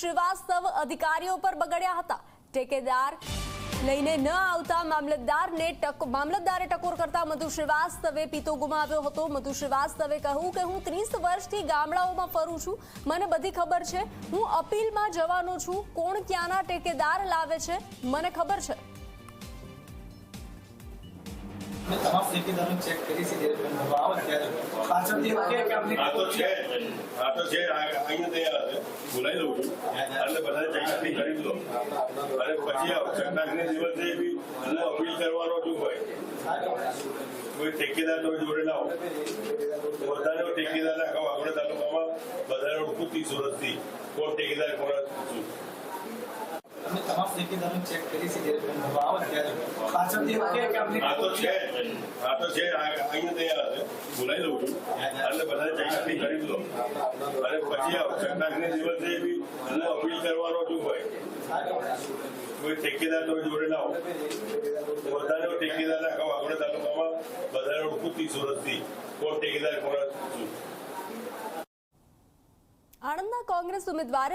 શ્રીવાસ્તવ અધિકારીઓ પર બગડ્યા હતા. ઠેકેદાર લઈને ન આવતા મામલતદારને મામલતદારે ટકોર કરતા મધુ શ્રીવાસ્તવે પિતો ગુમાવ્યો હતો. મધુ શ્રીવાસ્તવે કહ્યું કે હું ત્રીસ વર્ષથી ગામડાઓમાં ફરું છું. મને બધી ખબર છે. હું અપીલમાં જવાનો છું. કોણ ક્યાંના ટેકેદાર લાવે છે? મને ખબર છે. મેં તમામ ઠેકેદારો ચેક કરી છે જ્યારે તમે નવા આવે ત્યારે. પાછળથી કે અમને આ તો છે આ તો છે. અહીંયા તૈયાર છે. બોલાવી લઉં છું. એટલે બધાને ચકાસણી કરી દો. અને પછી ચકાસણી દિવસે બી હું અપીલ કરવાનો છું હોય કોઈ ઠેકેદાર તમે જોડે હોય બધાને ઠેકેદાર ના ખાવ આપણે તાલુકામાં બધાને ઓળખું ત્રીસ વર્ષથી કોણ ઠેકેદાર કોણ શું તમામ ઠેકેદારો ચેક કરી છે જ્યારે આવો. આ તો છે. આ તો છે. અહીંયા તૈયાર છે. બોલાવી દઉં છું. એટલે બધાને ચકાસણી કરી દો. અને પછી ચકાસણી દિવસે બી હું અપીલ કરવાનો છું ભાઈ. કોઈ ઠેકેદાર તો જોડે ના વધારે ઠેકેદાર ના ખાવ તાલુકામાં બધાને ઓળખું ત્રીસ વર્ષથી કોણ ઠેકેદાર કોણ આણંદના કોંગ્રેસ ઉમેદવારે